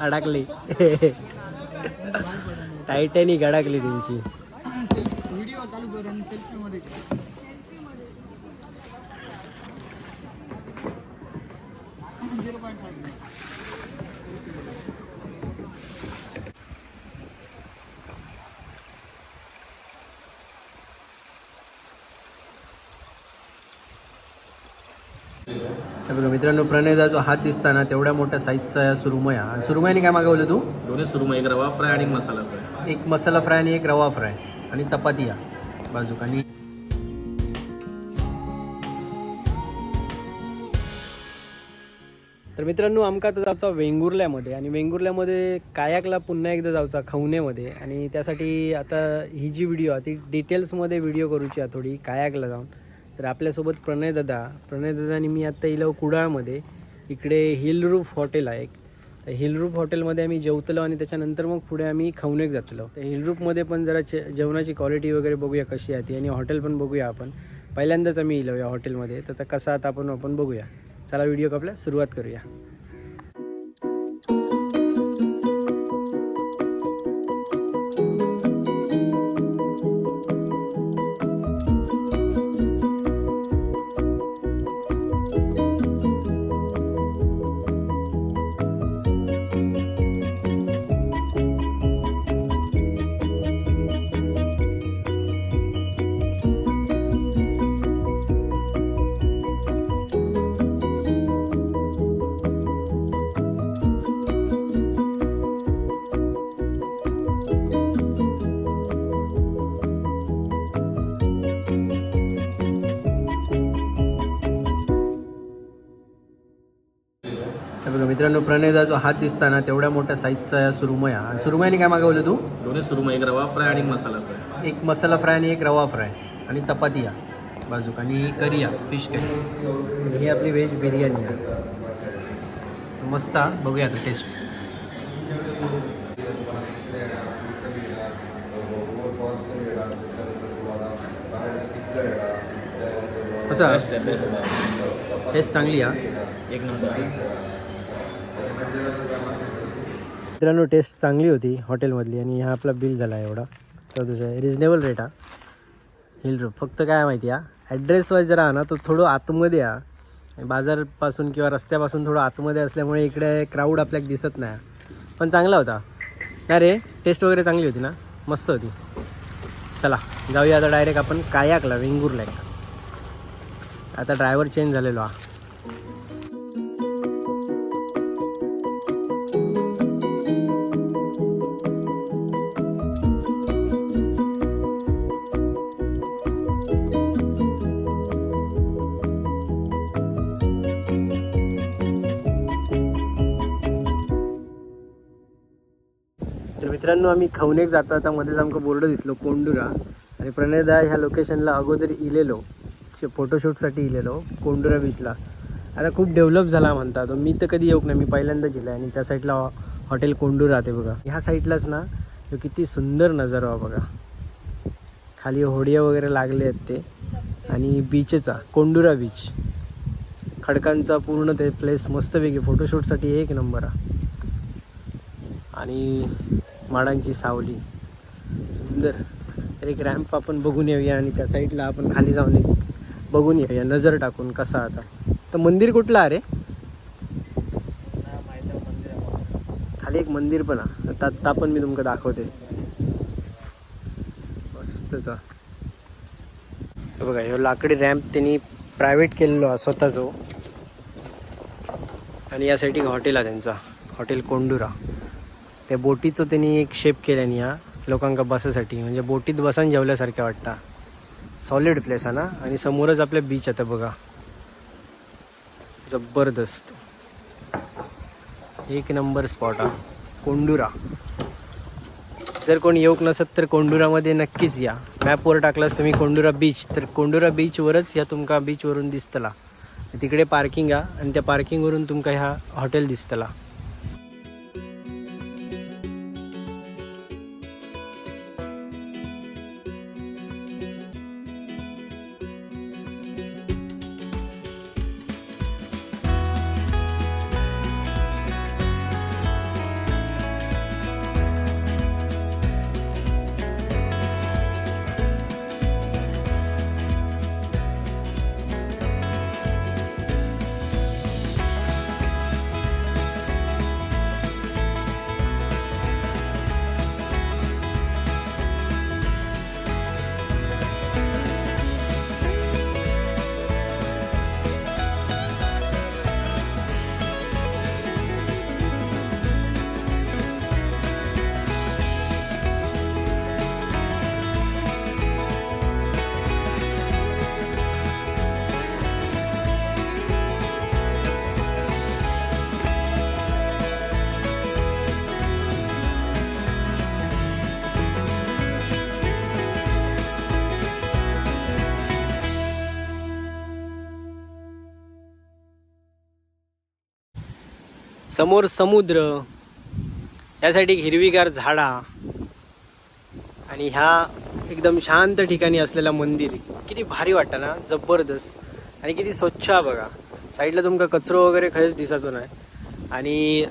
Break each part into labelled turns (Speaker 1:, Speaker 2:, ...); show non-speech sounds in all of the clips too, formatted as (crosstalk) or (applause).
Speaker 1: अडकली. (laughs) टायटॅनिक अडकली तुमची
Speaker 2: व्हिडिओ चालू करून सेल्फी मध्ये झिरो पॉईंट फाईव्ह
Speaker 1: हे बघा मित्रांनो प्रणयदा जो हात दिसताना तेवढ्या मोठ्या साईजचा या सुरमया. आणि सुरमयाने काय मागवलं तू?
Speaker 3: दोन्ही सुरमई एक रवा फ्राय आणि मसाला फ्राय.
Speaker 1: एक मसाला फ्राय आणि एक रवा फ्राय आणि चपाती या बाजूक आणि तर मित्रांनो आमका आता जायचा वेंगुर्ल्यामध्ये आणि वेंगुर्ल्यामध्ये कायाकला पुन्हा एकदा जायचा खवनेमध्ये आणि त्यासाठी आता ही जी व्हिडिओ आहे ती डिटेल्समध्ये व्हिडिओ करूची आहे थोडी कायाकला जाऊन. तर आपल्यासोबत प्रणय दादा. प्रणय दादा आणि मी आत्ता इलो कुडाळमध्ये इकडे हिल रूफ हॉटेल आहे तर हिलरूफ हॉटेलमध्ये आम्ही जेवतलो आणि त्याच्यानंतर मग पुढे आम्ही खवणेक जातलो. तर हिलरूफमध्ये पण जरा जे जेवणाची क्वालिटी वगैरे बघूया कशी आहे ती आणि हॉटेल पण बघूया आपण. पहिल्यांदाच आम्ही इलो या हॉटेलमध्ये. तर आता कसं आता आपण आपण बघूया. चला व्हिडिओ आपल्या सुरुवात करूया. बघा मित्रांनो प्रणयदा जो हात दिसताना तेवढ्या मोठ्या साईजचा या सुरमया. आणि सुरमयाने काय मागवलं तू?
Speaker 3: दोन्ही सुरमई एक रवा फ्राय आणि एक मसाला फ्राय.
Speaker 1: एक मसाला फ्राय आणि एक रवा फ्राय. आणि चपाती या बाजूक. आणि करी या फिश करी ही आपली व्हेज बिर्याणी आहे. मस्त. बघूया आता टेस्ट कसं
Speaker 3: आहे
Speaker 1: टेस्ट चांगली हा.
Speaker 3: एक नंबर.
Speaker 1: मित्रांनो टेस्ट चांगली होती हॉटेलमधली आणि हा आपला बिल झाला एवढा. चौदाशे रिजनेबल रेट हा. हिल रोड फक्त काय माहिती हा? ॲड्रेस वाईज जरा ना तो थोडं आतमध्ये हा. बाजारपासून किंवा रस्त्यापासून थोडं आतमध्ये असल्यामुळे इकडे क्राऊड आपल्याला दिसत नाही पण चांगला होता. काय रे? टेस्ट वगैरे चांगली होती ना? मस्त होती. चला जाऊया आता डायरेक्ट आपण कायाकला वेंगुर्ला एक आता ड्रायव्हर चेंज झालेलो हा. मित्रांनो आम्ही खवनेक जाता आता मध्येच आमकां बोर्ड दिसलो कोंडुरा. आणि प्रणयदा ह्या लोकेशनला अगोदर इलेलो. फोटोशूटसाठी इलेलो कोंडुरा बीचला आता खूप डेव्हलप झाला म्हणतात मी तर कधी येऊक नाही. मी पहिल्यांदाच इला आणि त्या साईडला हॉटेल कोंडुरा ते बघा. ह्या साईडलाच ना तो किती सुंदर नजारा बघा. खाली होडिया वगैरे लागले आहेत ते. आणि बीचचा कोंडुरा बीच खडकांचा पूर्ण ते प्लेस मस्तपैकी. फोटोशूटसाठी एक नंबर आहे. आणि माडांची सावली. सुंदर. तर एक रॅम्प आपण बघून येऊया आणि त्या साईडला आपण खाली जाऊन एक बघून येऊया. नजर टाकून कसा आता. तर मंदिर कुठलं आहे खाली एक मंदिर पण आहे. आता आता पण मी तुमका दाखवते. मस्तच बघा ह्यो लाकडी रॅम्प त्यांनी प्रायव्हेट केलेलो आहे स्वतःचो. आणि यासाठी एक हॉटेल आहे त्यांचा. हॉटेल कोंडुरा त्या बोटीचं त्यांनी एक शेप केल्याने या लोकांका बसासाठी. म्हणजे बोटीत बसान जेवल्यासारख्या वाटता. सॉलिड प्लेस आहे ना? आणि समोरच आपल्या बीच आता बघा. जबरदस्त. एक नंबर स्पॉट हा. कोंडुरा. जर कोण येऊक नसत तर कोंडुरामध्ये नक्कीच या. मॅपवर टाकलास तुम्ही कोंडुरा बीच तर कोंडुरा बीचवरच या तुमका बीचवरून दिसतला. तिकडे पार्किंग आणि त्या पार्किंगवरून तुमका ह्या हॉटेल दिसतला. समोर समुद्र यासाठी हिरवीगार झाडा आणि ह्या एकदम शांत ठिकाणी असलेला मंदिर. किती भारी वाटतं ना जबरदस्त. आणि किती स्वच्छ आहे बघा. साईडला तुमका कचरो वगैरे खरंच दिसायचो नाही. आणि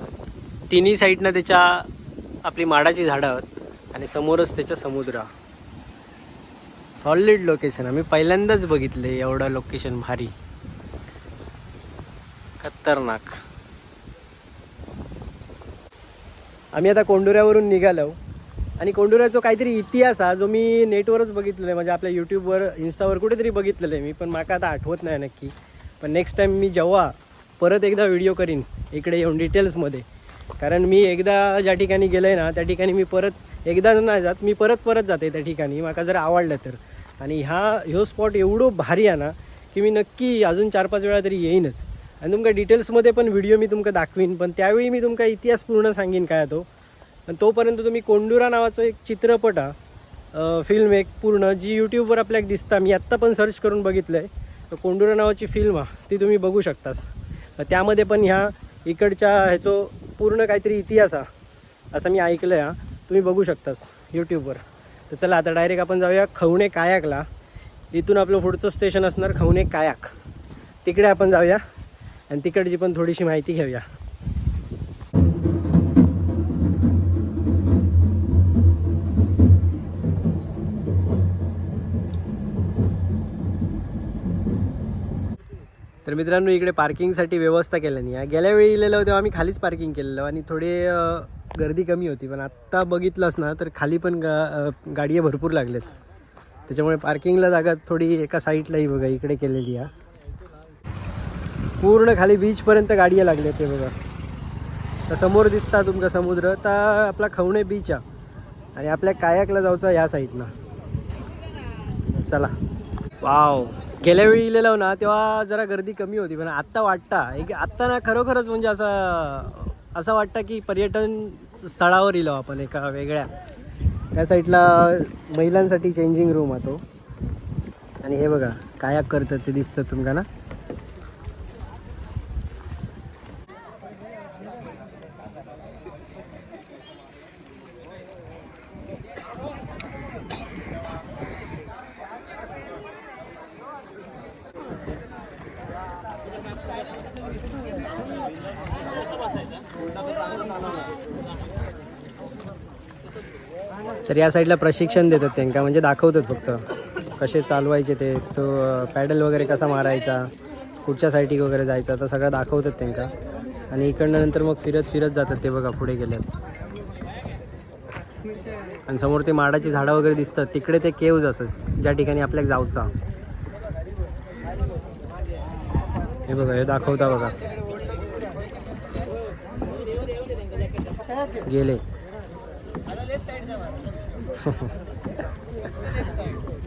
Speaker 1: तिन्ही साईडनं त्याच्या आपली माडाची झाडं आहेत आणि समोरच त्याच्या समुद्र. सॉलिड लोकेशन आम्ही पहिल्यांदाच बघितले एवढं लोकेशन भारी. खतरनाक. आम्ही आता कोंडुऱ्यावरून निघालो. आणि कोंडुऱ्याचा काहीतरी इतिहास हा जो मी नेटवरच बघितलेला आहे म्हणजे आपल्या यूट्यूबवर इन्स्टावर कुठेतरी बघितलेलं आहे मी पण माका आता आठवत नाही नक्की. पण नेक्स्ट टाईम मी जेव्हा परत एकदा व्हिडिओ करीन इकडे येऊन डिटेल्समध्ये कारण मी एकदा ज्या ठिकाणी गेलो आहे ना त्या ठिकाणी मी परत एकदा नाही जात मी परत परत जाते त्या ठिकाणी माका जर आवडलं तर. आणि ह्या ह्यो स्पॉट एवढं भारी आहे ना की मी नक्की अजून चार पाच वेळा तरी येईनच. आणि तुमका डिटेल्समध्ये पण व्हिडिओ मी तुमका दाखवीन पण त्यावेळी मी तुमका इतिहास पूर्ण सांगेन काय तो. पण तोपर्यंत तुम्ही कोंडुरा नावाचं एक चित्रपट हा फिल्म एक पूर्ण जी यूट्यूबवर आपल्याला दिसता मी आत्ता पण सर्च करून बघितलं आहे तर कोंडुरा नावाची फिल्म हा ती तुम्ही बघू शकतास. तर त्यामध्ये पण ह्या इकडच्या ह्याचो पूर्ण काहीतरी इतिहास हा असं मी ऐकलं आहे हा तुम्ही बघू शकतास यूट्यूबवर तर चला आता डायरेक्ट आपण जाऊया खवणे कायाकला. इथून आपलं पुढचं स्टेशन असणार खवणे कायाक. तिकडे आपण जाऊया. आणि तिकडची पण थोडीशी माहिती घेऊया. तर मित्रांनो इकडे पार्किंगसाठी व्यवस्था केल्याने आहे गेल्या वेळी इलेलो तेव्हा आम्ही खालीच पार्किंग केलेलं आणि थोडी गर्दी कमी होती पण आत्ता बघितलंच ना तर खाली पण गा गाडी भरपूर लागलेत. त्याच्यामुळे पार्किंगला जागा थोडी एका साईडलाही बघा इकडे केलेली आहे पूर्ण खाली बीचपर्यंत गाड्या लागले ते बघा. तर समोर दिसता तुमका समुद्र. तर आपला खवणे बीच आहे. आणि आपल्या कायाकला जाऊचा या साईडनं चला. वाव गेल्या वेळी इलेलो हो ना तेव्हा जरा गर्दी कमी होती पण आत्ता वाटता. एक आत्ता ना खरोखरच म्हणजे असं असं वाटतं की पर्यटन स्थळावर इलो आपण एका वेगळ्या. त्या साईडला महिलांसाठी चेंजिंग रूम आहे तो. आणि हे बघा कायाक करतात ते दिसतं तुमका ना. तर या साईडला प्रशिक्षण देतात त्यांना म्हणजे दाखवतात फक्त. कसे चालवायचे ते तो पॅडल वगैरे कसा मारायचा कुठच्या साईटी वगैरे जायचा तर सगळं दाखवतात त्यांना. आणि इकडनं नंतर मग फिरत फिरत जातात ते बघा पुढे गेल्यात आणि समोर ते माडाची झाडं वगैरे दिसतात. तिकडे ते केव्ज असत ज्या ठिकाणी आपल्याला जाऊचा. हे बघा हे दाखवता बघा. गेले.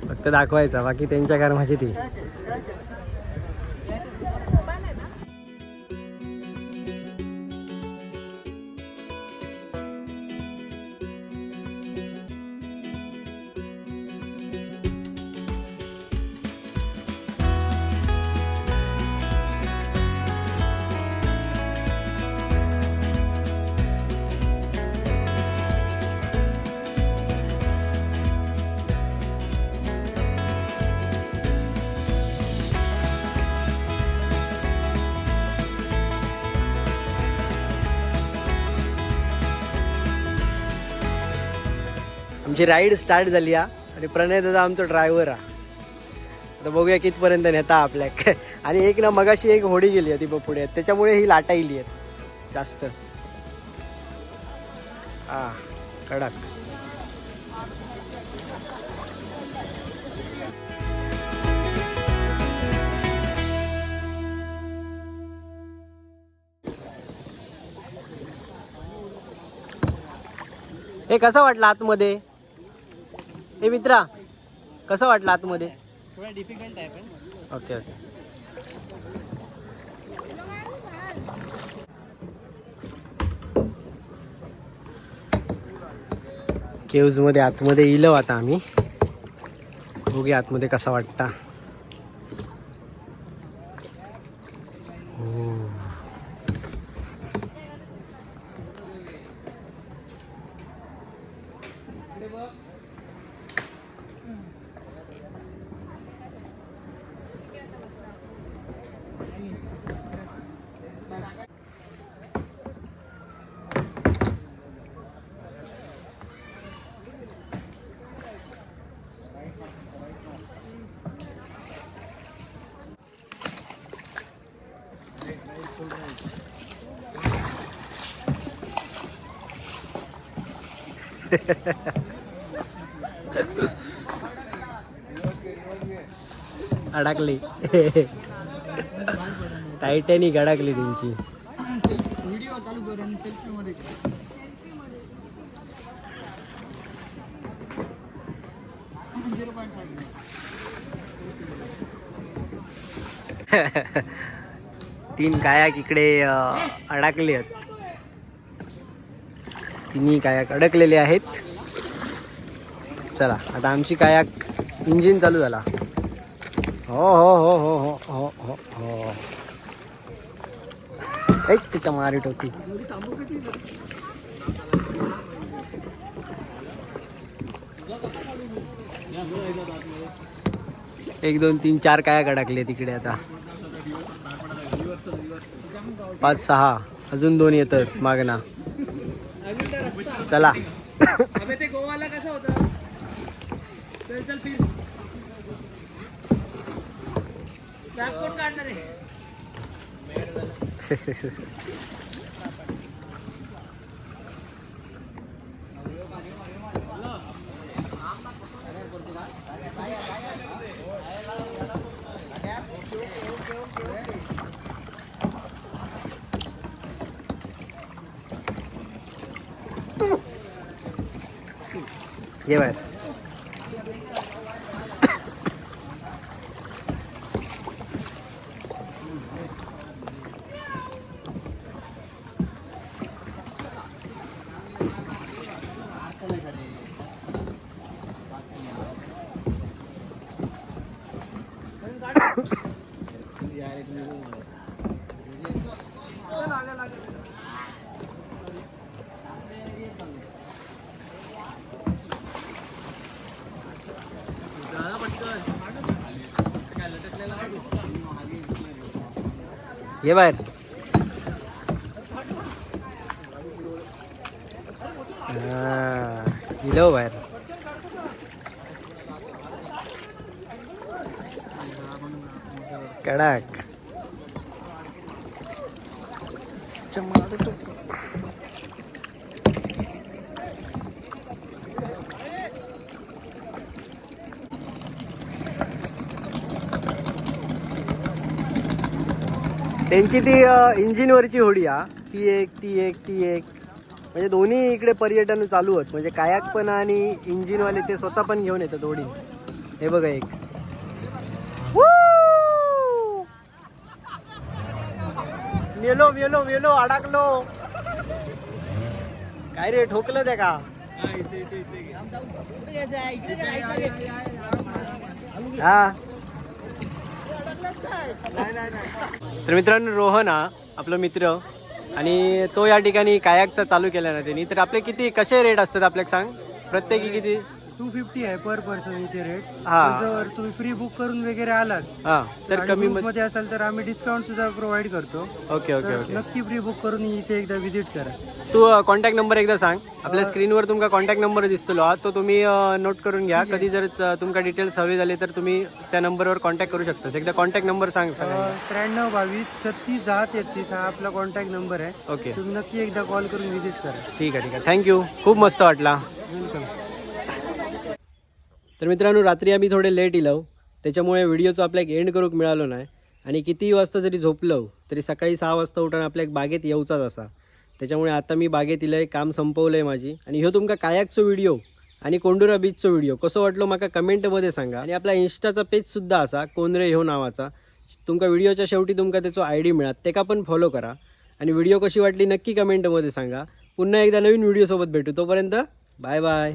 Speaker 1: फक्त दाखवायचा बाकी त्यांच्या कर्माची ती. आमची राईड स्टार्ट झाली हा. आणि प्रणय दादा आमचा ड्रायव्हर हा. आता बघूया कितपर्यंत नेता आपल्या. (laughs) आणि एक ना मगाशी एक होडी गेली होती बघ पुढे त्याच्यामुळे ही लाटा इली आहेत जास्त. हा कडक. हे कसं वाटलं आतमध्ये? हे मित्रा कसं वाटलं आतमध्ये?
Speaker 2: थोडा डिफिकल्ट आहे पण.
Speaker 1: Okay okay. केव्जमध्ये आतमध्ये इलो आता आम्ही. बघूया आतमध्ये कसा वाटता. अडकली. टायटॅनिक अडकली तुमची (laughs) तीन कायाक इकडे अं, अडकले आहेत. तिन्ही कायाक अडकलेले आहेत. चला आता आमची कायाक इंजिन चालू झाला. हो हो हो हो हो हो हो हो. ऐक त्याच्या मारी टोकी एक दोन तीन चार कायाक अडकले तिकडे आता. पाच सहा अजून दोन येतात मागना चला.
Speaker 2: ते गोवाला कसं होतं? चल चल फिर. कोण काढणार आहे. (laughs)
Speaker 1: ये बार यार इतने ये बाहेर हा, गेलो बाहेर कडक त्यांची ती इंजिनवरची होडी हा. ती एक ती एक ती एक. म्हणजे दोन्ही इकडे पर्यटन चालू आहेत म्हणजे कायाक पण आणि इंजिनवाले ते स्वतः पण घेऊन येतात होडी. हे बघा एक. मेलो मेलो मेलो अडकलो. काय रे ठोकलं त्या का? हा. तर मित्रांनो रोहन हा आपला मित्र आणि तो या ठिकाणी कायाकचा चालू केला ना त्यांनी. तर आपले किती कसे रेट असतात आपल्याला सांग? प्रत्येकी किती?
Speaker 2: टू फिफ्टी आहे पर पर्सन इथे रेट
Speaker 1: हा.
Speaker 2: जर तुम्ही प्री बुक करून वगैरे आलात
Speaker 1: हा तर
Speaker 2: आणि
Speaker 1: कमी
Speaker 2: group मध्ये असाल तर आम्ही डिस्काउंट सुद्धा प्रोव्हाइड करतो.
Speaker 1: ओके ओके
Speaker 2: तर
Speaker 1: ओके.
Speaker 2: नक्की प्री बुक करून इथे एकदा विजिट करा.
Speaker 1: तू कॉन्टॅक्ट नंबर एकदा सांग. आपल्या स्क्रीनवर तुमका कॉन्टॅक्ट नंबर दिसतलो हा तो तुम्ही नोट करून घ्या. कधी जर त- तुमका डिटेल्स हवे झाले तर तुम्ही त्या नंबरवर कॉन्टॅक्ट करू शकता. एकदा कॉन्टॅक्ट नंबर सांग सगळ्यांना.
Speaker 2: त्र्याण्णव बावीस छत्तीस दहा तेहतीस हा आपला कॉन्टॅक्ट नंबर आहे.
Speaker 1: ओके.
Speaker 2: तुम्ही नक्की एकदा कॉल करून विजिट करा.
Speaker 1: ठीक आहे ठीक आहे. थँक्यू खूप मस्त वाटला.
Speaker 2: वेलकम
Speaker 1: तर मित्रांनो रात्री आम्ही थोडे लेट इलो त्याच्यामुळे व्हिडिओचं आपल्याक एंड करूक मिळालो नाही. आणि कितीही वाजता जरी झोपलो तरी सकाळी सहा वाजता उठून एक बागेत येऊचाच असा. त्याच्यामुळे आता मी बागेत इलंय काम संपवलं आहे माझी. आणि ह्यो तुमका कायाकचो व्हिडिओ आणि कोंडुरा बीचचो व्हिडिओ. कसो वाटलो माका कमेंटमध्ये सांगा. आणि आपला इन्स्टाचा पेजसुद्धा असा कोंदरे ह्यो नावाचा. तुमका व्हिडिओच्या शेवटी तुमका त्याचो आय डी मिळात तेका पण फॉलो करा. आणि व्हिडिओ कशी वाटली नक्की कमेंटमध्ये सांगा. पुन्हा एकदा नवीन व्हिडिओसोबत भेटू. तोपर्यंत बाय बाय